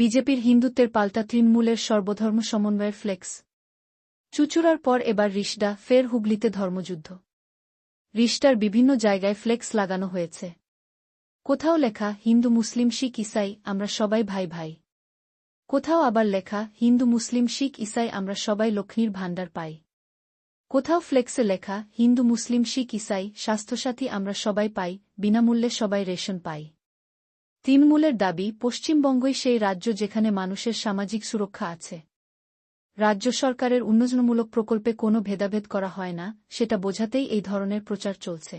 বিজেপির হিন্দুত্বের পাল্টা তৃণমূলের সর্বধর্ম সমন্বয়ের ফ্লেক্স। চুচুড়ার পর এবার রিশডা, ফের হুগলিতে ধর্মযুদ্ধ। রিশটার বিভিন্ন জায়গায় ফ্লেক্স লাগানো হয়েছে। কোথাও লেখা, হিন্দু মুসলিম শিখ ইসাই, আমরা সবাই ভাই ভাই। কোথাও আবার লেখা, হিন্দু মুসলিম শিখ ইসাই, আমরা সবাই লক্ষ্মীর ভাণ্ডার পাই। কোথাও ফ্লেক্সে লেখা, হিন্দু মুসলিম শিখ ইসাই, স্বাস্থ্যসাথী, আমরা সবাই পাই, বিনামূল্যে সবাই রেশন পাই। তৃণমূলের দাবি, পশ্চিমবঙ্গই সেই রাজ্য যেখানে মানুষের সামাজিক সুরক্ষা আছে। রাজ্য সরকারের উন্নয়নমূলক প্রকল্পে কোনো ভেদাভেদ করা হয় না, সেটা বোঝাতেই এই ধরনের প্রচার চলছে।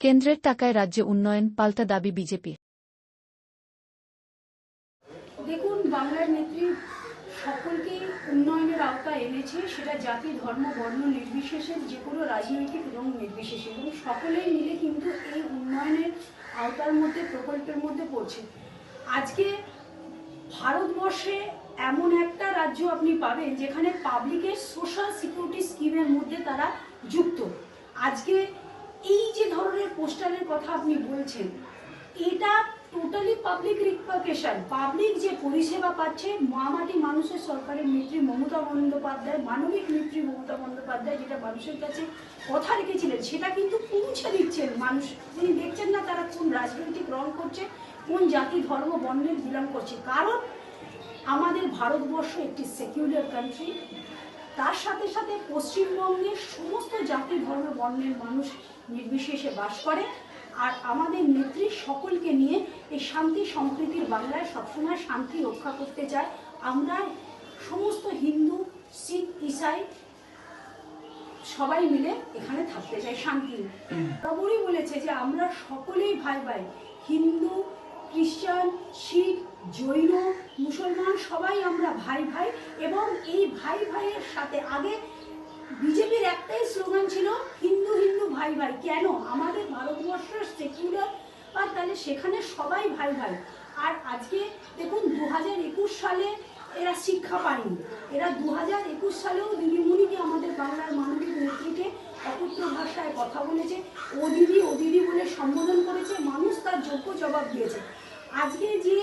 কেন্দ্রের টাকায় রাজ্যে উন্নয়ন, পাল্টা দাবি বিজেপির দেখুন, বাংলার নেত্রী সকলকে উন্নয়নের আওতায় এনেছে, সেটা জাতি, ধর্ম, বর্ণ নির্বিশেষে যে কোনো রাজনৈতিক রং নির্বিশেষে। এবং সকলেই মিলে কিন্তু এই উন্নয়নের আওতার মধ্যে, প্রকল্পের মধ্যে পড়ছে। আজকে ভারতবর্ষে এমন একটা রাজ্য আপনি পাবেন, যেখানে পাবলিকের সোশ্যাল সিকিউরিটি স্কিমের মধ্যে তারা যুক্ত। আজকে এই যে ধরনের পোস্টারের কথা আপনি বলছেন, এটা টোটালি পাবলিক রিপার্কেশন পাবলিক যে পরিষেবা পাচ্ছে মামাটি মানুষের সরকারের নেত্রী মমতা বন্দ্যোপাধ্যায়, মানবিক নেত্রী মমতা বন্দ্যোপাধ্যায় যেটা মানুষের কাছে কথা রেখেছিলেন, সেটা কিন্তু পৌঁছে দিচ্ছেন মানুষ। তিনি দেখছেন না তারা কোন রাজনৈতিক রং করছে, কোন জাতি ধর্ম বর্ণের বিলং করছে। কারণ আমাদের ভারতবর্ষ একটি সেকিউলার কান্ট্রি তার সাথে সাথে পশ্চিমবঙ্গের সমস্ত জাতি ধর্ম বর্ণের মানুষ নির্বিশেষে বাস করে। আর আমাদের নেত্রী সকলকে নিয়ে এই শান্তি সম্প্রীতির বাংলায় সবসময় শান্তি রক্ষা করতে চায়। আমরা সমস্ত হিন্দু, শিখ, ইসাই সবাই মিলে এখানে থাকতে চাই শান্তি। বরাবরই বলেছে যে আমরা সকলেই ভাই ভাই, হিন্দু, খ্রিস্টান, শিখ, জৈন, মুসলমান সবাই আমরা ভাই ভাই এবং এই ভাই ভাইয়ের সাথে আগে বিজেপির একটাই স্লোগান ছিল, হিন্দু হিন্দু, ভাই ভাই। কেন? আমাদের ভারতবর্ষের সেকুলার আর তাহলে সেখানে সবাই ভাই ভাই। আর আজকে দেখুন দু হাজার একুশ সালে এরা শিক্ষা পায়নি। এরা দু হাজার একুশ সালেও দিদিমণিকে আমাদের বাংলার মানবিক নেত্রীকে অপুত্র ভাষায় কথা বলেছে। ও দিদি ও দিদি বলে সম্বোধন করেছে। মানুষ তার যোগ্য জবাব দিয়েছে। আজকে যে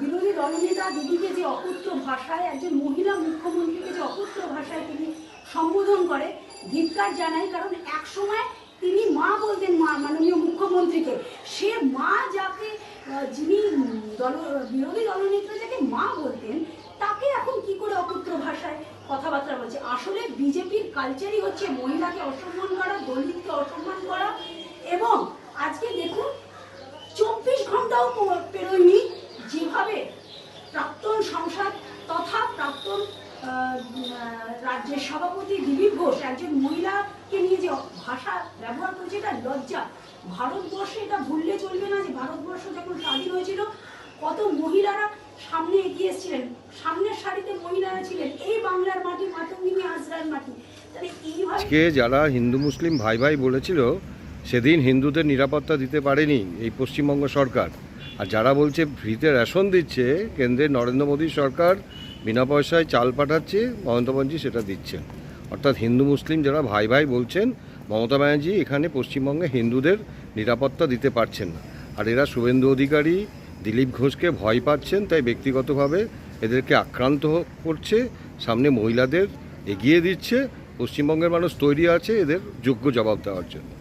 বিরোধী দলনেতা দিদিকে যে অপুত্র ভাষায়, একজন মহিলা মুখ্যমন্ত্রীকে যে অপুত্র ভাষায় তিনি সম্বোধন করে ধিক্কার জানাই কারণ এক সময় তিনি মা বলতেন, মা, মাননীয় মুখ্যমন্ত্রীকে। সে মা যাকে যিনি দল, বিরোধী দলনেত্রী যাকে মা বলতেন, তাকে এখন কি করে অপুত্র ভাষায় কথাবার্তা বলছে? আসলে বিজেপির কালচারই হচ্ছে মহিলাকে অসম্মান রাজ্যের সভাপতি দিলীপ ঘোষ একজন মহিলাকে নিয়ে যে ভাষা ব্যবহার করেছে, এটা লজ্জা। ভারতবর্ষে এটা ভুললে চলবে না যে ভারতবর্ষ যখন স্বাধীন হয়েছিল, কত মহিলারা সামনে এগিয়ে এসেছিলেন। সামনের সারিতে মহিলারা ছিলেন। এই বাংলার মাটি, মাতঙ্গিনী আজরার মাটি। আজকে যারা হিন্দু, মুসলিম ভাই ভাই বলেছিল, সেদিন হিন্দুদের নিরাপত্তা দিতে পারেনি এই পশ্চিমবঙ্গ সরকার। আর যারা বলছে, ফ্রিতে রেশন দিচ্ছে, কেন্দ্রের নরেন্দ্র মোদী সরকার বিনা পয়সায় চাল পাঠাচ্ছে, মমতা ব্যানার্জি সেটা দিচ্ছেন। অর্থাৎ হিন্দু মুসলিম যারা ভাই ভাই বলছেন, মমতা ব্যানার্জি এখানে পশ্চিমবঙ্গে হিন্দুদের নিরাপত্তা দিতে পারছেন না। আর এরা শুভেন্দু অধিকারী, দিলীপ ঘোষকে ভয় পাচ্ছেন, তাই ব্যক্তিগতভাবে এদেরকে আক্রান্ত করছে, সামনে মহিলাদের এগিয়ে দিচ্ছে, পশ্চিমবঙ্গের মানুষ তৈরি আছে এদের যোগ্য জবাব দেওয়ার জন্য।